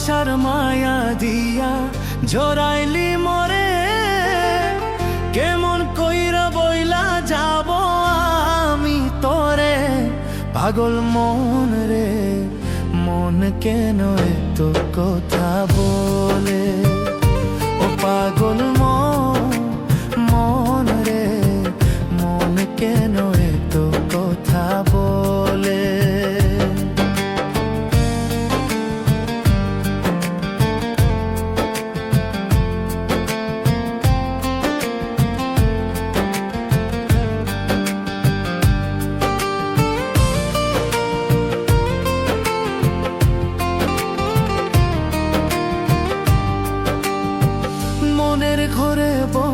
ভালোবাসার মায়া দিয়া জোরাইলি মরে। কেমন কইরা বইলা যাব আমি তোরে? পাগল মন রে, মন কেন এত কথা বলে? ও পাগল মন মন রে, মন কেন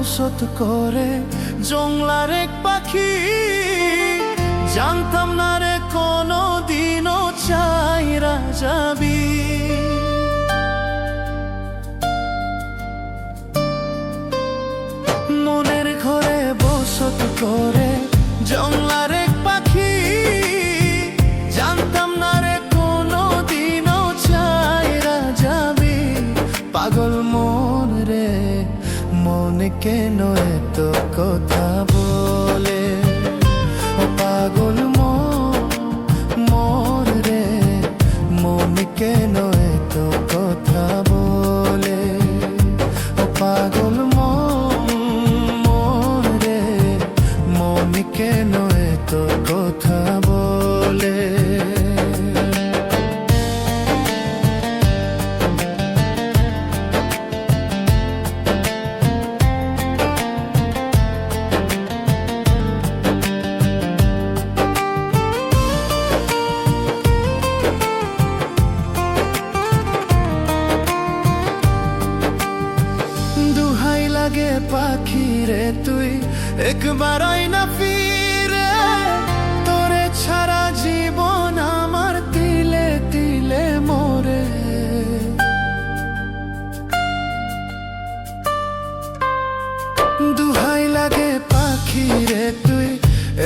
বসত করে জংলার এক পাখি। জানতাম না রে কোনো দিনও চাইরা যাবি মনের ঘরে বসত করে জংলার কেন এত কথা বলে? ও পাগল মন রে, মন কেন এত কথা বলে? ও পাগল মন রে, মন কেন এত কথা পাখি রে তুই, একবার না ফিরে, তোরে ছাড়া জীবন আমার তিলে তিলে মোরে। দুহাই লাগে পাখি রে তুই,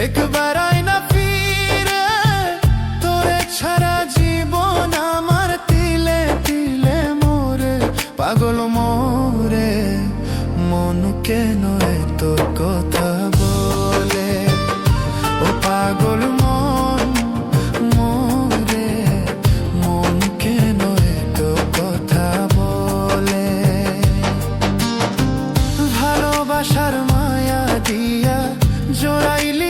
একবার জোড়াইলি